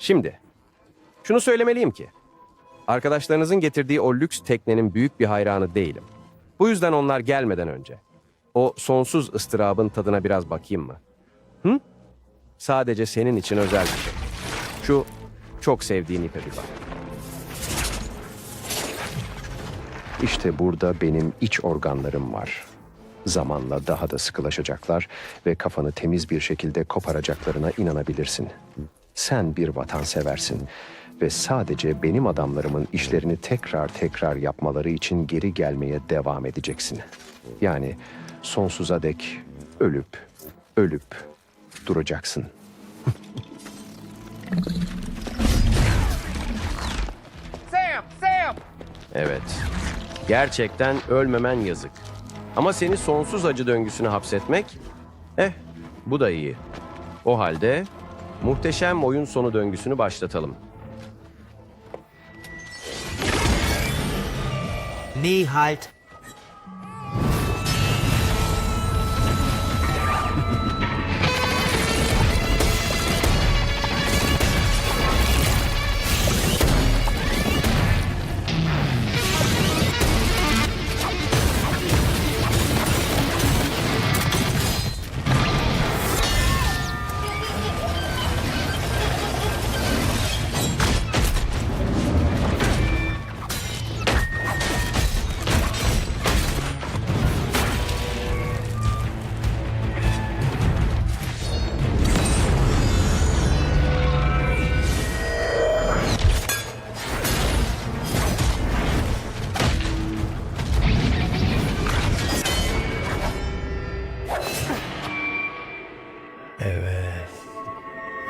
Şimdi, şunu söylemeliyim ki, arkadaşlarınızın getirdiği o lüks teknenin büyük bir hayranı değilim. Bu yüzden onlar gelmeden önce, o sonsuz ıstırabın tadına biraz bakayım mı? Hı? Sadece senin için özel bir şey. Şu çok sevdiğin ipe bir bak. İşte burada benim iç organlarım var. Zamanla daha da sıkılaşacaklar ve kafanı temiz bir şekilde koparacaklarına inanabilirsin. Sen bir vatanseversin ve sadece benim adamlarımın işlerini tekrar tekrar yapmaları için geri gelmeye devam edeceksin. Yani sonsuza dek ölüp ölüp duracaksın. Sam! Sam! Evet. Gerçekten ölmemen yazık. Ama seni sonsuz acı döngüsüne hapsetmek, eh bu da iyi. O halde muhteşem oyun sonu döngüsünü başlatalım. Nee,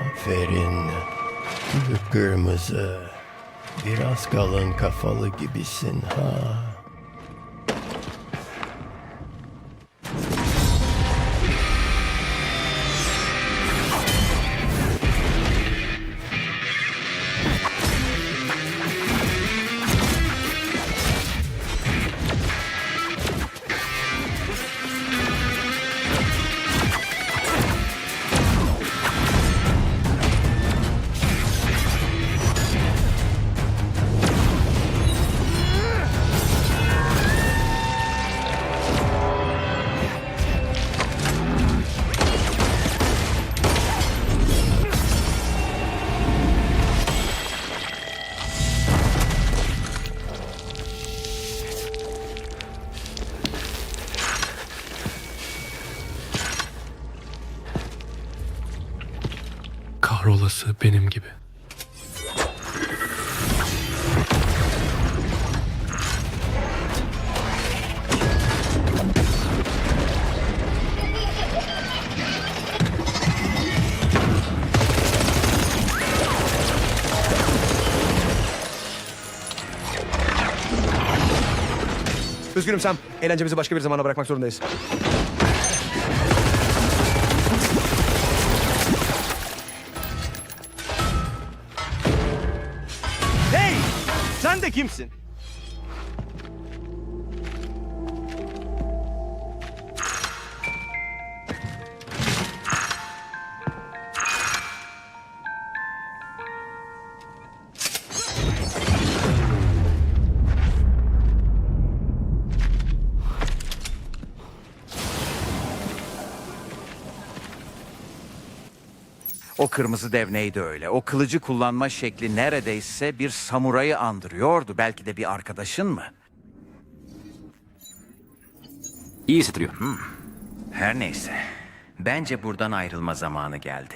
Aferin. Kırmızı. Biraz kalın kafalı gibisin ha. Kahrolası benim gibi. Üzgünüm Sam. Eğlencemizi başka bir zamana bırakmak zorundayız. Kimsin? O kırmızı dev neydi öyle? O kılıcı kullanma şekli neredeyse bir samurayı andırıyordu. Belki de bir arkadaşın mı? İyi hissettiriyor. Her neyse. Bence buradan ayrılma zamanı geldi.